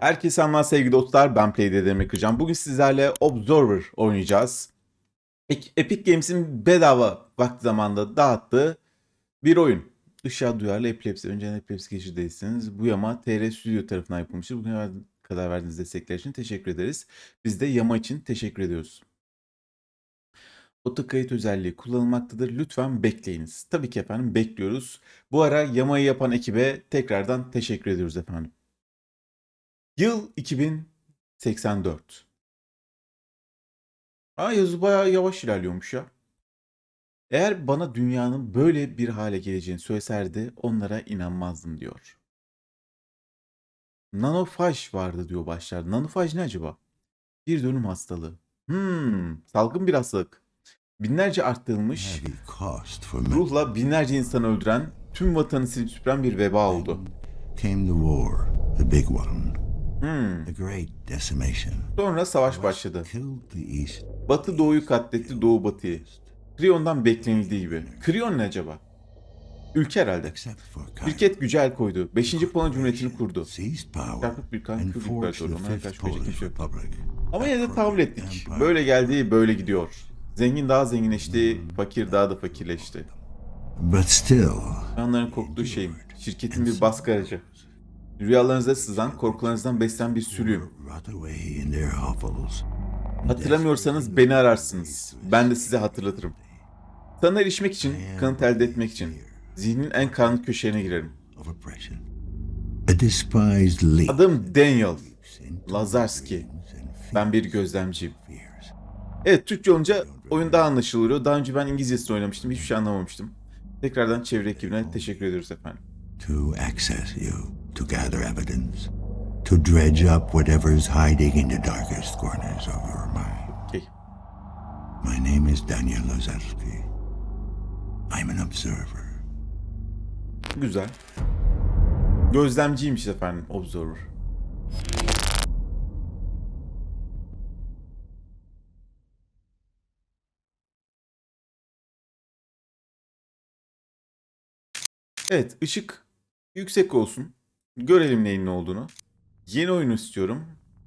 Herkese selamlar sevgili dostlar. Ben Play'de Demir Kırcan. Bugün sizlerle Observer oynayacağız. Ep- Epic Games'in bedava vakti zamanında dağıttığı bir oyun. Işığa duyarlı epilepsi. Önceden epilepsi geçirdiyseniz bu yama TR Studio tarafından yapılmıştır. Bugüne kadar verdiğiniz destekler için teşekkür ederiz. Biz de yama için teşekkür ediyoruz. Otokayıt özelliği kullanılmaktadır. Lütfen bekleyiniz. Tabii ki efendim bekliyoruz. Bu ara yamayı yapan ekibe tekrardan teşekkür ediyoruz efendim. Yıl 2084. Aa yazı bayağı yavaş ilerliyormuş ya. Eğer bana dünyanın böyle bir hale geleceğini söyleserdi onlara inanmazdım diyor. Nanofaj vardı diyor başlarda. Nanofaj ne acaba? Bir dönüm hastalığı. Hmm, salgın bir hastalık. Binlerce arttırılmış, ruhla binlerce insanı öldüren, tüm vatanı silip süpüren bir veba oldu. Came the war, the big one, Hmm. the great decimation. Sonra savaş başladı. Batı doğuyu katletti, doğu batıyı. Krion'dan beklenildiği gibi. Krion ne acaba? Ülke herhalde. Şirket güce el koydu. 5. Polon Cumhuriyeti'ni kurdu. Çarpık bir kan Kürt forged İmparatorluğu. the Ona Fifth karşı peşin Polish kimse yok. Republic. Ama yine de tahammül ettik. Böyle geldi, böyle gidiyor. Zengin daha zenginleşti, fakir daha da fakirleşti. But still, Onların korktuğu şeyim. Şirketin bir baskı aracı. Rüyalarınıza sızan, korkularınızdan beslenen bir sürüyüm. Hatırlamıyorsanız beni ararsınız. Ben de size hatırlatırım. Sana erişmek için, kanıt elde etmek için zihnin en karanlık köşelerine girerim. Adım Daniel Lazarski. Ben bir gözlemciyim. Evet Türkçe olunca oyun daha anlaşılıyor. Daha önce ben İngilizcesini oynamıştım. Hiçbir şey anlamamıştım. Tekrardan çevre ekibine teşekkür ediyoruz efendim. To access you, to gather evidence, to dredge up whatever's hiding in the darkest corners of your mind. Okey. My name is Daniel Lazarski. I'm an observer. Güzel. Gözlemciymiş efendim Observer. Evet, ışık yüksek olsun. Görelim neyin ne olduğunu. Yeni oyun istiyorum.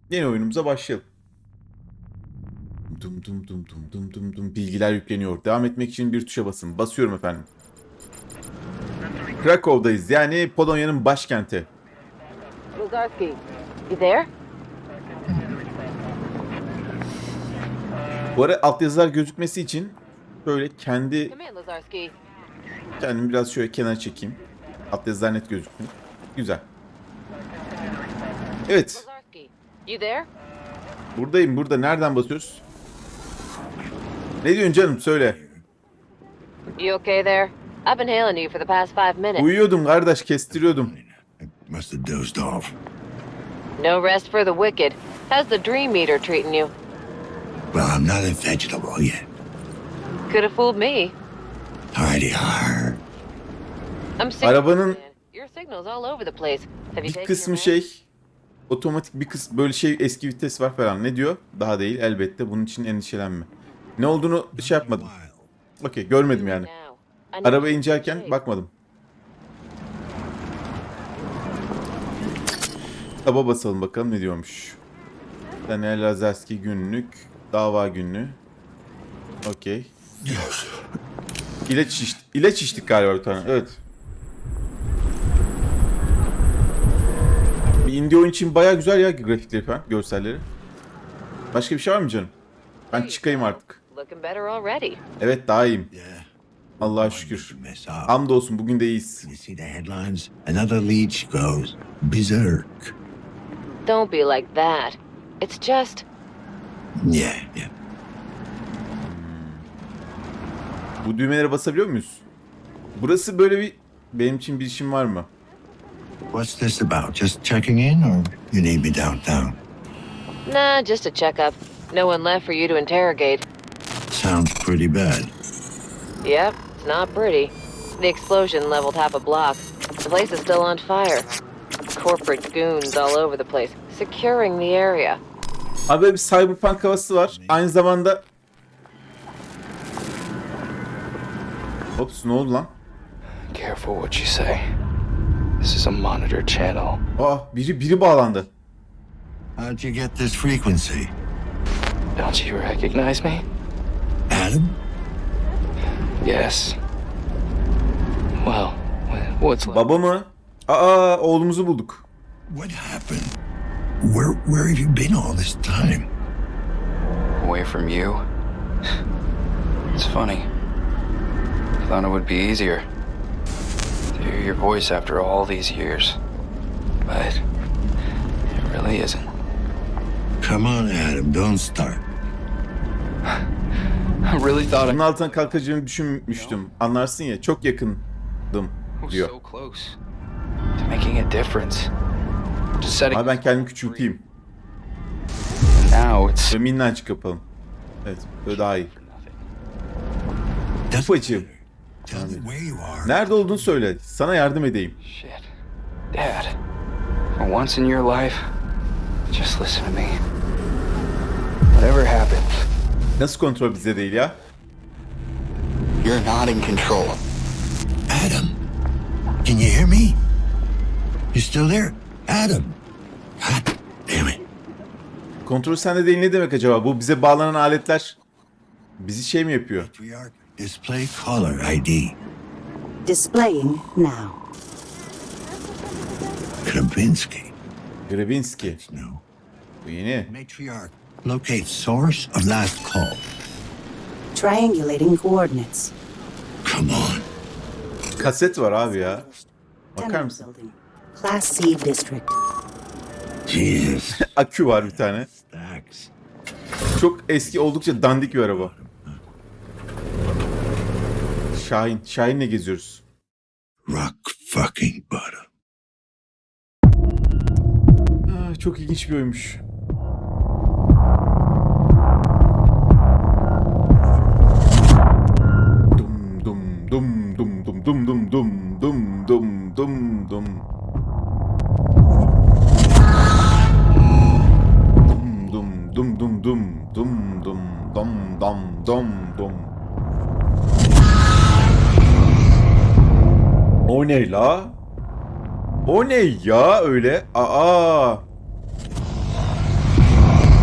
Yeni oyunumuza başlayalım. Dum dum dum dum dum dum dum bilgiler yükleniyor. Devam etmek için bir tuşa basın. Basıyorum efendim. Krakow'dayız. Yani Polonya'nın başkenti. Lazarski, you there? Bu ara altyazılar gözükmesi için şöyle kendi kendimi biraz şöyle kenara çekeyim. Altyazılar net gözüksün. Güzel. Evet. Buradayım burada. Nereden basıyoruz? Ne diyorsun canım? Söyle. You okay there? I've been hailing you for the past five minutes. Uyuyordum kardeş. Kestiriyordum. Must have dozed off. No rest for the wicked. How's the dream meter treating you? Well, I'm not a vegetable yet. Could have fooled me. Hardy har. You bir kısmı şey otomatik bir kısmı böyle şey eski vites var falan. Ne diyor? Daha değil elbette. Bunun için endişelenme. Ne olduğunu şey yapmadım. Okey görmedim yani. You're incerken bakmadım. Taba basalım bakalım ne diyormuş. Daniel Lazarski günlük. Dava günlüğü. Okey. İlaç içtik. İlaç içtik galiba bir tane. Evet. İndie oyun için baya güzel ya grafikleri falan, görselleri. Başka bir şey var mı canım? Ben çıkayım artık. Evet daha iyiyim. Allah'a şükür. Hamdolsun bugün de iyiyiz. Don't be like that. It's just Yeah, yeah. Bu düğmelere basabiliyor muyuz? Burası böyle bir... Benim için bir işim var mı? What's this about? Just checking in, or you need me downtown? nah, just a checkup. No one left for you to interrogate. Sounds pretty bad. Yep, it's not pretty. The explosion leveled half a block. The place is still on fire. Corporate goons all over the place, securing the area. Abi böyle bir cyberpunk havası var. Aynı zamanda... Ops ne oldu lan? Careful what you say. This is a monitor channel. Aa biri biri bağlandı. How'd you get this frequency? Don't you recognize me? Adam? Yes. Well, wh- what's left? Baba mı? Aa oğlumuzu bulduk. What happened? Where where have you been all this time? Away from you? It's funny. I thought it would be easier to hear your voice after all these years. But it really isn't. Come on, Adam, don't start. I really thought I altına kalkacağını düşünmüştüm. Anlarsın ya çok yakındım diyor. so close to making a difference. Ama ben kendimi küçülteyim. now it's Ve minnacık yapalım. Evet böyle daha iyi. Ufacığım. Matter. Tell me where you are. Nerede olduğunu söyle. Sana yardım edeyim. shit. Dad, for once in your life, just listen to me. Whatever happens, Nasıl kontrol bize değil ya? you're not in control. Adam, can you hear me? You still there? Adam. God damn it. Kontrol sende değil ne demek acaba? Bu bize bağlanan aletler bizi şey mi yapıyor? Display caller ID. Displaying now. Krabinski. Grabinski. No. Bu yeni. Matriarch. Locate source of last call. Triangulating coordinates. Come on. Kaset var abi ya. Bakar mısın? Class C district. Jesus. Akü var bir tane. Çok eski oldukça dandik bir araba. Şahin. Şahin'le geziyoruz. Rock fucking bottom. Aa, çok ilginç bir oyunmuş. Dum dum dum dum dum dum dum dum la? O ne ya öyle? Aa.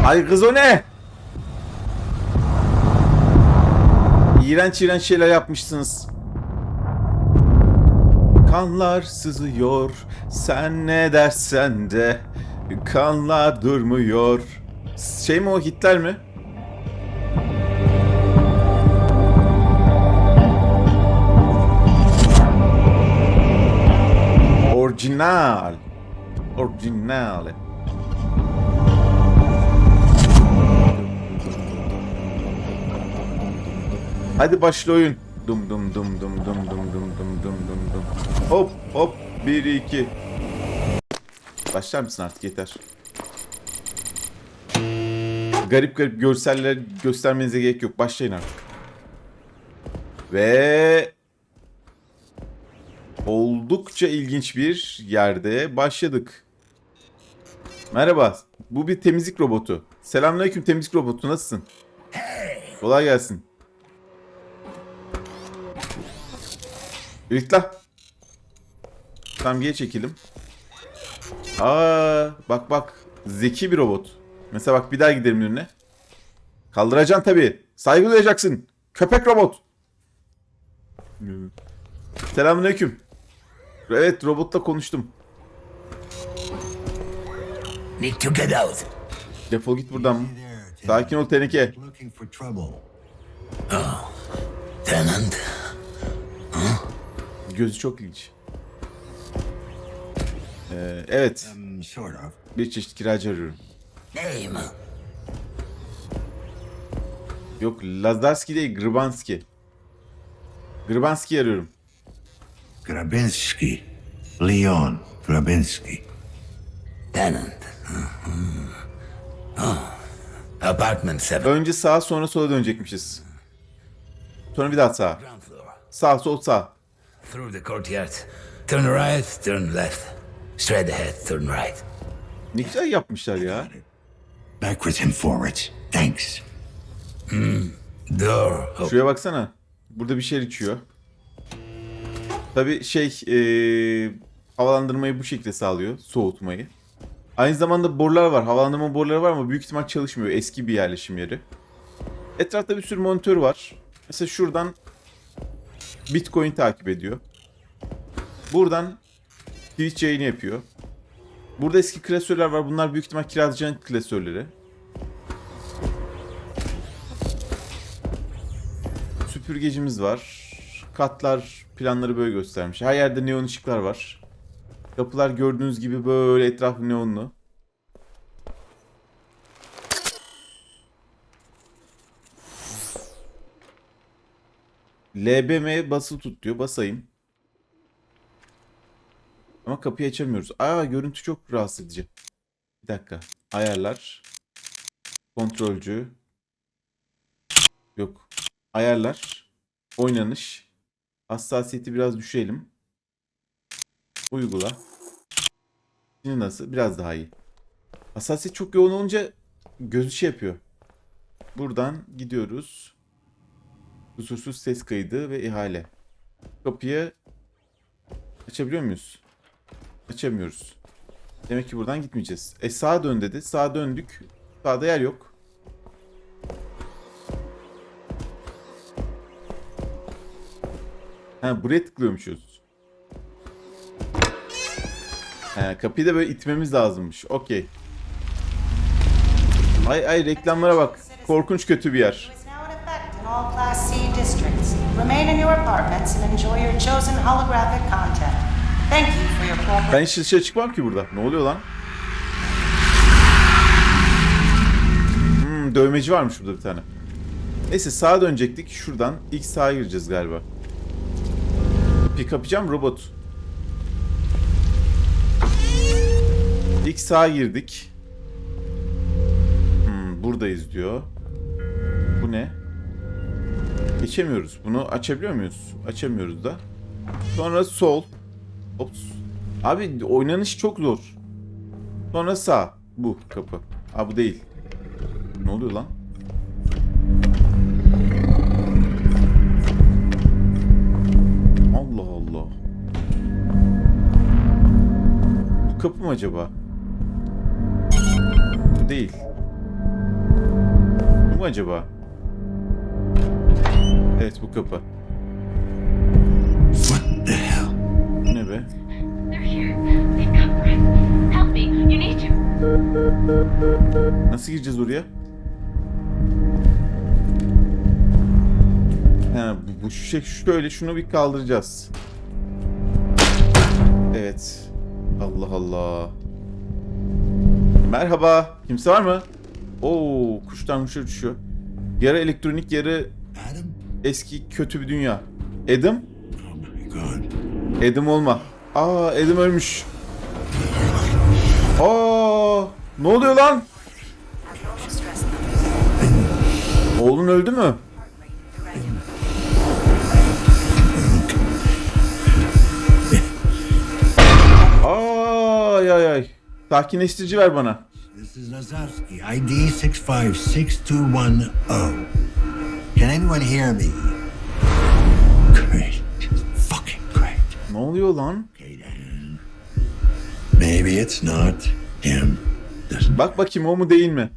Ay kız o ne? İğrenç iğrenç şeyler yapmışsınız. Kanlar sızıyor, sen ne dersen de kanlar durmuyor. Şey mi o Hitler mi? Orijinal. Orijinal. Hadi başla oyun. Dum dum dum dum dum dum dum dum dum dum dum. Hop hop 1 2. Başlar mısın artık yeter. Garip garip görseller göstermenize gerek yok. Başlayın artık. Ve oldukça ilginç bir yerde başladık. Merhaba. Bu bir temizlik robotu. Selamünaleyküm temizlik robotu. Nasılsın? Kolay gelsin. Rikla. Tam geri çekelim. Aa, bak bak. Zeki bir robot. Mesela bak bir daha gidelim önüne. Kaldıracaksın tabii. Saygı duyacaksın. Köpek robot. Selamünaleyküm. Evet robotla konuştum. Need to get out. Defol git buradan. Sakin ol teneke. Looking for trouble. Oh, tenant. Gözü çok ilginç. Ee, evet. Um. Bir çeşit kiracı arıyorum. Name. Yok Lazarski değil Grbanski. Grbanski arıyorum. Grabinski. Leon Grabinski. Tenant. Oh. Apartment 7. Önce sağa sonra sola dönecekmişiz. Sonra bir daha sağa. Ground floor. Sağ sol sağ. Through the courtyard. Turn right, turn left. Straight ahead, turn right. Ne güzel yapmışlar ya. Backwards and forwards. Thanks. Door open. Şuraya baksana. Burada bir şeyler içiyor. Tabi şey eee, havalandırmayı bu şekilde sağlıyor. Soğutmayı. Aynı zamanda borular var. Havalandırma boruları var ama büyük ihtimal çalışmıyor. Eski bir yerleşim yeri. Etrafta bir sürü monitör var. Mesela şuradan Bitcoin takip ediyor. Buradan Twitch yayını yapıyor. Burada eski klasörler var. Bunlar büyük ihtimal kiracının klasörleri. Süpürgecimiz var. Katlar planları böyle göstermiş. Her yerde neon ışıklar var. Kapılar gördüğünüz gibi böyle etrafı neonlu. LBM basılı tut diyor. Basayım. Ama kapıyı açamıyoruz. Aa görüntü çok rahatsız edici. Bir dakika. Ayarlar. Kontrolcü. Yok. Ayarlar. Oynanış. Hassasiyeti biraz düşürelim. Uygula. Şimdi nasıl? Biraz daha iyi. Hassasiyet çok yoğun olunca gözü şey yapıyor. Buradan gidiyoruz. Kusursuz ses kaydı ve ihale. Kapıyı açabiliyor muyuz? Açamıyoruz. Demek ki buradan gitmeyeceğiz. E sağa dön dedi. Sağa döndük. Sağda yer yok. Ha buraya tıklıyormuşuz. Ha, kapıyı da böyle itmemiz lazımmış. Okey. Ay ay reklamlara bak. Korkunç kötü bir yer. Ben hiç dışarı çıkmam ki burada. Ne oluyor lan? Hmm, dövmeci varmış burada bir tane. Neyse sağa dönecektik. Şuradan ilk sağa gireceğiz galiba. Pick yapacağım robot. İlk sağa girdik. Hmm, buradayız diyor. Bu ne? Geçemiyoruz. Bunu açabiliyor muyuz? Açamıyoruz da. Sonra sol. Ops. Abi oynanış çok zor. Sonra sağ. Bu kapı. Aa bu değil. Ne oluyor lan? Bu kapı mı acaba? Değil. Bu mu acaba? Evet bu kapı. What the hell? Bu ne be? They're here. They've got Brett. Help me. You need to. Nasıl gireceğiz oraya? He, bu, bu şey şöyle şunu bir kaldıracağız. Evet. Allah Allah. Merhaba. Kimse var mı? Oo, kuşlar kuşlar uçuyor. Yarı elektronik, yarı eski kötü bir dünya. Adam? Oh. Adam olma. Aa, Adam ölmüş. Aa, ne oluyor lan? Oğlun öldü mü? Ay ay ay. Sakinleştirici ver bana. This is Lazarski, ID 656210. Can anyone hear me? Great. Fucking great. Ne oluyor lan? Okay, then. Maybe it's not him. Doesn't Bak bakayım o mu değil mi?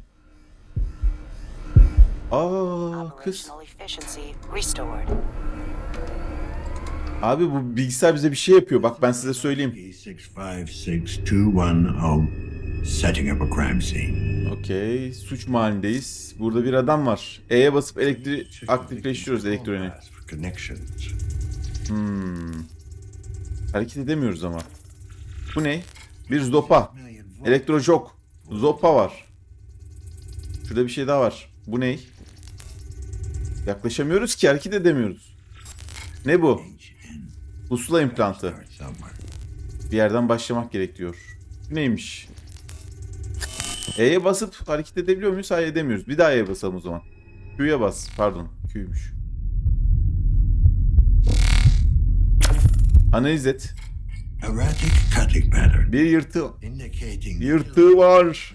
Aa kız. Operational efficiency restored. Abi bu bilgisayar bize bir şey yapıyor. Bak ben size söyleyeyim. 656210. Setting up a crime scene. Okey. Suç mahallindeyiz. Burada bir adam var. E'ye basıp elektri aktifleştiriyoruz connections. Hmm. Hareket edemiyoruz ama. Bu ne? Bir zopa. Elektrojok. Zopa var. Şurada bir şey daha var. Bu ne? Yaklaşamıyoruz ki hareket edemiyoruz. Ne bu? Pusula implantı. Bir yerden başlamak gerek diyor. Neymiş? E'ye basıp hareket edebiliyor muyuz? Hayır edemiyoruz. Bir daha E'ye basalım o zaman. Q'ya bas. Pardon. Q'ymuş. Analiz et. Erratic cutting pattern. Bir yırtı yırtığı var.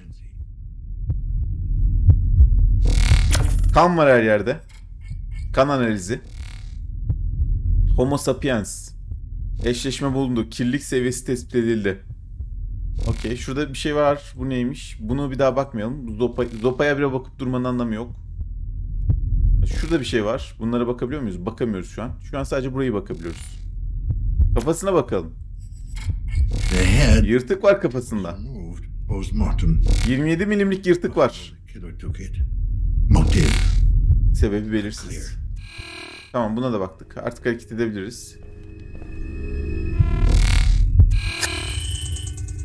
Kan var her yerde. Kan analizi. Homo sapiens. Eşleşme bulundu. Kirlilik seviyesi tespit edildi. Okey. Şurada bir şey var. Bu neymiş? Bunu bir daha bakmayalım. Zopa, Zopa'ya bile bakıp durmanın anlamı yok. Şurada bir şey var. Bunlara bakabiliyor muyuz? Bakamıyoruz şu an. Şu an sadece burayı bakabiliyoruz. Kafasına bakalım. Yırtık var kafasında. removed post-mortem. 27 milimlik yırtık var. Sebebi belirsiz. Tamam buna da baktık. Artık hareket edebiliriz.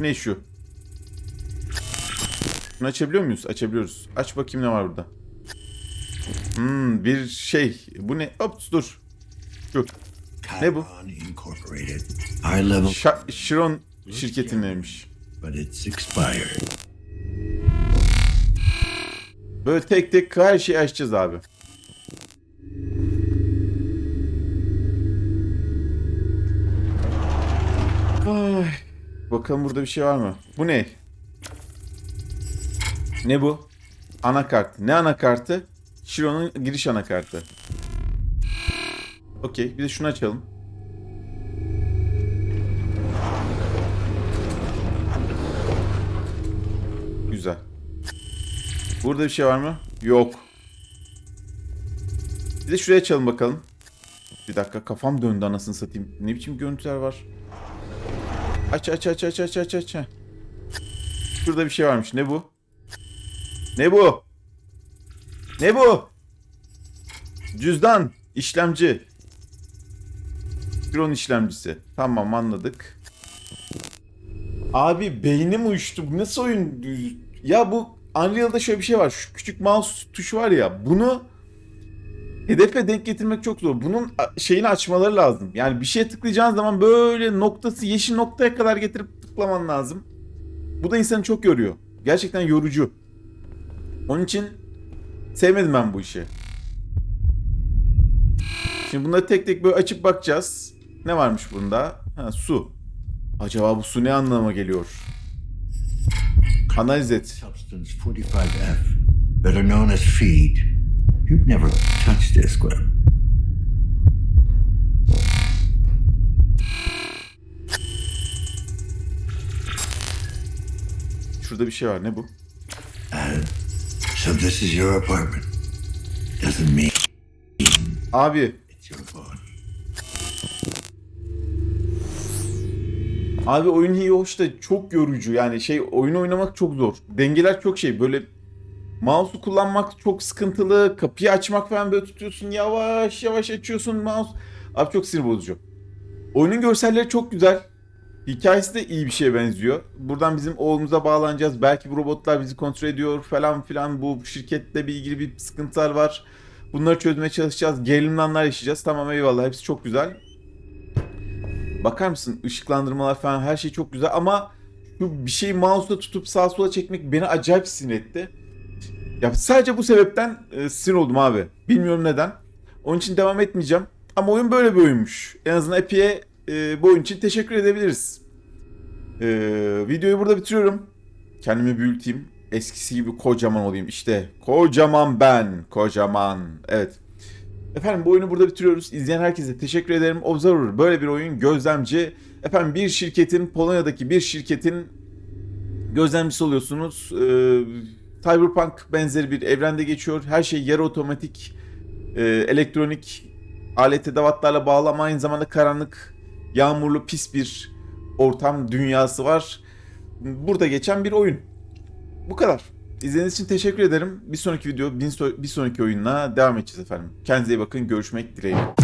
Ne şu? Şunu açabiliyor muyuz? Açabiliyoruz. Aç bakayım ne var burada. Hmm, bir şey. Bu ne? Hop dur. Şu. Ne bu? Şa- Chiron expired. Böyle tek tek her şeyi açacağız abi. Bakalım burada bir şey var mı? Bu ne? Ne bu? Anakart. Ne anakartı? Shiro'nun giriş anakartı. Okey. Bir de şunu açalım. Güzel. Burada bir şey var mı? Yok. Bir de şuraya açalım bakalım. Bir dakika kafam döndü anasını satayım. Ne biçim görüntüler var? Aç aç aç aç aç aç aç. Şurada bir şey varmış. Ne bu? Ne bu? Ne bu? Cüzdan. işlemci. Drone işlemcisi. Tamam anladık. Abi beynim uyuştu. Bu nasıl oyun? Ya bu Unreal'da şöyle bir şey var. Şu küçük mouse tuşu var ya. Bunu hedefe denk getirmek çok zor. Bunun şeyini açmaları lazım. Yani bir şeye tıklayacağın zaman böyle noktası yeşil noktaya kadar getirip tıklaman lazım. Bu da insanı çok yoruyor. Gerçekten yorucu. Onun için sevmedim ben bu işi. Şimdi bunları tek tek böyle açıp bakacağız. Ne varmış bunda? Ha, su. Acaba bu su ne anlama geliyor? Analiz et. Substance 45F, better known as feed. You'd never touch this, Gwen. Şurada bir şey var. Ne bu? So this is your apartment. Doesn't mean Abi. it's your body. Abi oyun iyi hoş da çok yorucu. Yani şey oyun oynamak çok zor. Dengeler çok şey. Böyle mouse'u kullanmak çok sıkıntılı. Kapıyı açmak falan böyle tutuyorsun. Yavaş yavaş açıyorsun mouse. Abi çok sinir bozucu. Oyunun görselleri çok güzel. Hikayesi de iyi bir şeye benziyor. Buradan bizim oğlumuza bağlanacağız. Belki bu robotlar bizi kontrol ediyor falan filan. Bu şirketle bir ilgili bir sıkıntılar var. Bunları çözmeye çalışacağız. Gerilimli anlar yaşayacağız. Tamam eyvallah. Hepsi çok güzel. Bakar mısın? Işıklandırmalar falan her şey çok güzel ama şu bir şeyi mouse'la tutup sağa sola çekmek beni acayip sinir etti. Ya sadece bu sebepten e, sinir oldum abi. Bilmiyorum neden. Onun için devam etmeyeceğim. Ama oyun böyle bir oyunmuş. En azından Epi'ye e, bu oyun için teşekkür edebiliriz. E, videoyu burada bitiriyorum. Kendimi büyüteyim. Eskisi gibi kocaman olayım. İşte kocaman ben. Kocaman. Evet. Efendim bu oyunu burada bitiriyoruz. İzleyen herkese teşekkür ederim. Observer böyle bir oyun gözlemci. Efendim bir şirketin Polonya'daki bir şirketin gözlemcisi oluyorsunuz. Ee, Cyberpunk benzeri bir evrende geçiyor. Her şey yarı otomatik, e, elektronik alet edevatlarla bağlama aynı zamanda karanlık, yağmurlu, pis bir ortam dünyası var. Burada geçen bir oyun. Bu kadar. İzlediğiniz için teşekkür ederim. Bir sonraki video, bir sonraki oyunla devam edeceğiz efendim. Kendinize iyi bakın. Görüşmek dileğiyle.